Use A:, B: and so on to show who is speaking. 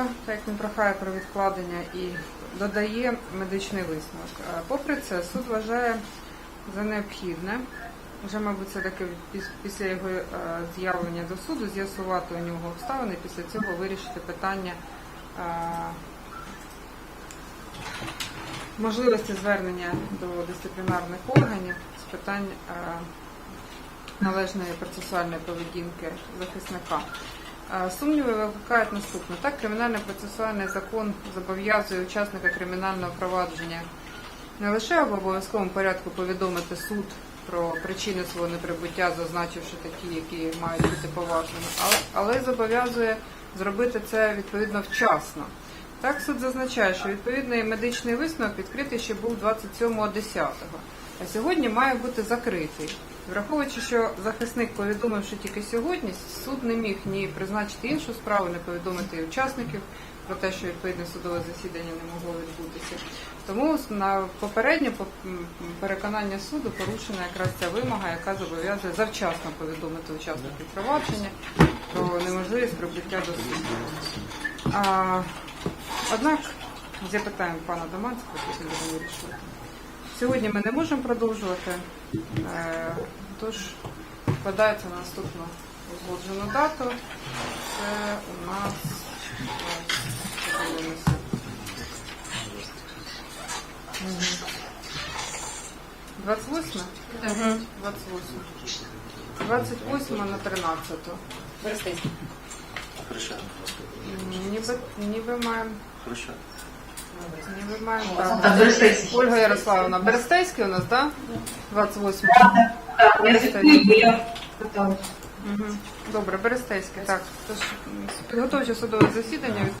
A: Деманська, так як він прохає про відкладення і додає медичний висновок. Е, Попри це, суд вважає за необхідне, вже, мабуть, таки піс- після його е, з'явлення до суду з'ясувати у нього обставини, і після цього вирішити питання е, можливості звернення до дисциплінарних органів з питань належної процесуальної поведінки захисника. Сумніви викликають наступне. Так, кримінальний процесуальний закон зобов'язує учасника кримінального провадження не лише в обов'язковому порядку повідомити суд про причини свого неприбуття, зазначивши такі, які мають бути але, але й зобов'язує зробити це відповідно вчасно. Так, суд зазначає, що відповідний медичний висновок відкритий ще був 27.10, а сьогодні має бути закритий. Враховуючи, що захисник повідомив, що тільки сьогодні, суд не міг ні призначити іншу справу, не повідомити і учасників про те, що відповідне судове засідання не могло відбутися. Тому на попереднє по- переконання суду порушена якраз ця вимога, яка зобов'язує завчасно повідомити учасників провадження про неможливість прибуття до суду. Однак запитаємо пана Доманського, потім будемо вирішувати. Сьогодні ми не можемо продовжувати, е, тож вкладається на наступну узгоджену дату. Це у нас. Мгм. 28? 28. 28 на 13.
B: Хреща.
A: Ніби, ніби маємо.
B: Хреща.
A: Ніби маємо.
C: Так,
A: Так.
C: Берестейський.
A: Ольга Ярославовна, Берестейський у нас, так? 28.
C: Так, я Берестейський. бо я питала.
A: Угу. Добре, Берестейський, так. Тож підготовче судове засідання